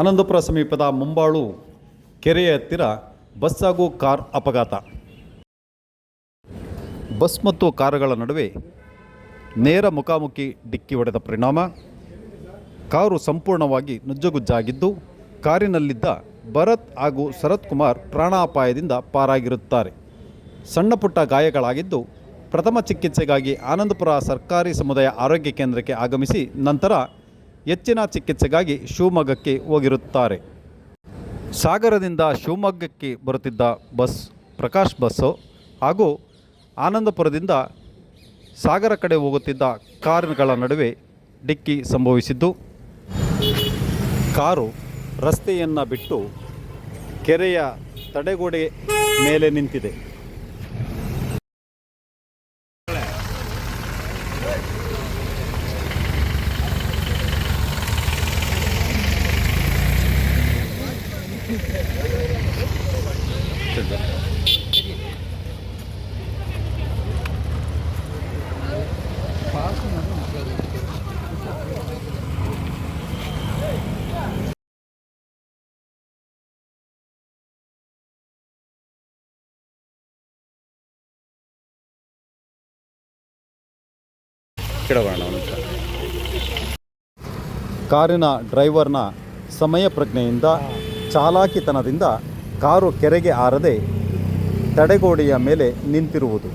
ಆನಂದಪುರ ಸಮೀಪದ ಮುಂಬಾಳು ಕೆರೆಯ ಹತ್ತಿರ ಬಸ್ ಹಾಗೂ ಕಾರ್ ಅಪಘಾತ. ಬಸ್ ಮತ್ತು ಕಾರುಗಳ ನಡುವೆ ನೇರ ಮುಖಾಮುಖಿ ಡಿಕ್ಕಿ ಹೊಡೆದ ಪರಿಣಾಮ. ಕಾರು ಸಂಪೂರ್ಣವಾಗಿ ನುಜ್ಜುಗುಜ್ಜಾಗಿದ್ದು, ಕಾರಿನಲ್ಲಿದ್ದ ಭರತ್ ಹಾಗೂ ಶರತ್ ಕುಮಾರ್ ಪ್ರಾಣಾಪಾಯದಿಂದ ಪಾರಾಗಿರುತ್ತಾರೆ. ಸಣ್ಣ ಪುಟ್ಟ ಗಾಯಗಳಾಗಿದ್ದು, ಪ್ರಥಮ ಚಿಕಿತ್ಸೆಗಾಗಿ ಆನಂದಪುರ ಸರ್ಕಾರಿ ಸಮುದಾಯ ಆರೋಗ್ಯ ಕೇಂದ್ರಕ್ಕೆ ಆಗಮಿಸಿ ನಂತರ ಹೆಚ್ಚಿನ ಚಿಕಿತ್ಸೆಗಾಗಿ ಶಿವಮೊಗ್ಗಕ್ಕೆ ಹೋಗಿರುತ್ತಾರೆ. ಸಾಗರದಿಂದ ಶಿವಮೊಗ್ಗಕ್ಕೆ ಬರುತ್ತಿದ್ದ ಬಸ್ ಪ್ರಕಾಶ್ ಬಸ್ಸು ಹಾಗೂ ಆನಂದಪುರದಿಂದ ಸಾಗರ ಕಡೆ ಹೋಗುತ್ತಿದ್ದ ಕಾರುಗಳ ನಡುವೆ ಡಿಕ್ಕಿ ಸಂಭವಿಸಿದ್ದು, ಕಾರು ರಸ್ತೆಯನ್ನು ಬಿಟ್ಟು ಕೆರೆಯ ತಡೆಗೋಡೆ ಮೇಲೆ ನಿಂತಿದೆ. ಕಾರಿನ ಡ್ರೈವರ್ನ ಸಮಯ ಪ್ರಜ್ಞೆಯಿಂದ ಚಾಲಾಕಿತನದಿಂದ ಕಾರು ಕೆರೆಗೆ ಆರದೆ ತಡೆಗೋಡೆಯ ಮೇಲೆ ನಿಂತಿರುವುದು.